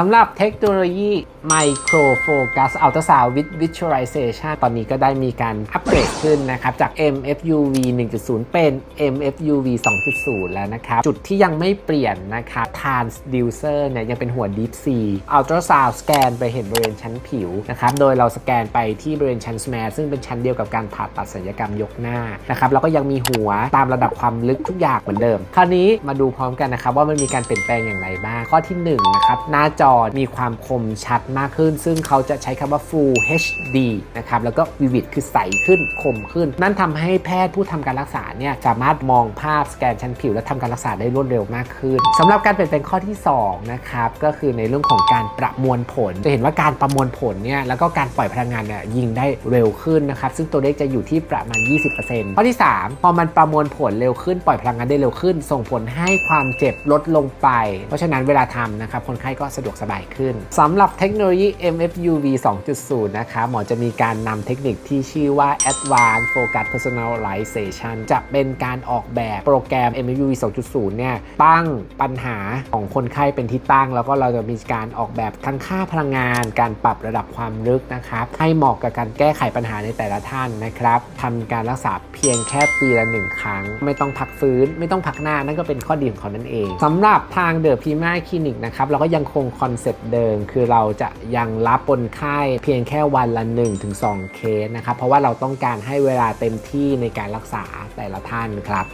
สำหรับเทคโนโลยี Micro Focus Ultrasound with Visualization ตอนนี้ก็ได้มีการอัปเกรดขึ้นนะครับ จาก MFUV 1.0 เป็น MFUV 2.0 แล้วนะครับ จุดที่ยังไม่เปลี่ยนนะครับ Transducer เนี่ยยังเป็นหัว Deep C Ultrasound สแกนไปเห็นบริเวณชั้นผิวนะครับ โดยเราสแกนไปที่บริเวณชั้น SMART ซึ่งเป็นชั้นเดียวกับการผ่าตัดศัลยกรรมยกหน้านะครับแล้วก็ยังมีหัวตามระดับความลึกทุกอย่างเหมือนเดิม คราวนี้มาดูพร้อมกันนะครับว่ามันมีการเปลี่ยนแปลงอย่างไรบ้างข้อที่1นะครับหน้าจอมีความคมชัดมากขึ้น ซึ่งเขาจะใช้คำว่า Full HD นะครับ แล้วก็ Vivid คือใสขึ้นคมขึ้น นั่นทำให้แพทย์ผู้ทำการรักษาเนี่ยสามารถมองภาพสแกนชั้นผิว และทำการรักษาได้รวดเร็วมากขึ้นสำหรับการเปลี่ยนแปลงข้อที่ 2 นะครับ ก็คือในเรื่องของการประมวลผล จะเห็นว่าการประมวลผลเนี่ยแล้วก็การปล่อยพลังงานเนี่ยยิงได้เร็วขึ้นนะครับ ซึ่งตัวเลขจะอยู่ที่ประมาณ 20%ข้อที่ 3 พอมันประมวลผลเร็วขึ้นปล่อยพลังงานได้เร็วขึ้น ส่งผลให้ความเจ็บลดลงไป เพราะฉะนั้นเวลาทำนะครับคนไข้ก็สะดวกสบายขึ้นสำหรับเทคโนโลยี MFUV 2.0 นะคะ หมอจะมีการนำเทคนิคที่ชื่อว่า Advanced Focus Personalization จะเป็นการออกแบบโปรแกรม MFUV 2.0 เนี่ย ตั้งปัญหาของคนไข้เป็นที่ตั้ง แล้วก็เราจะมีการออกแบบทั้งค่าพลังงาน การปรับระดับความลึกนะครับ ให้เหมาะกับการแก้ไขปัญหาในแต่ละท่านนะครับทำการรักษาเพียงแค่ปีละหนึ่งครั้ง ไม่ต้องพักฟื้น ไม่ต้องพักหน้านั่นก็เป็นข้อดีของเขานั่นเองสำหรับทางเดอะพีมาคลินิกนะครับเราก็ยังคงคอนเซปต์เดิม คือเราจะยังรับคนไข้เพียงแค่วันละ 1-2 เคสนะครับ เพราะว่าเราต้องการให้เวลาเต็มที่ในการรักษาแต่ละท่านครับ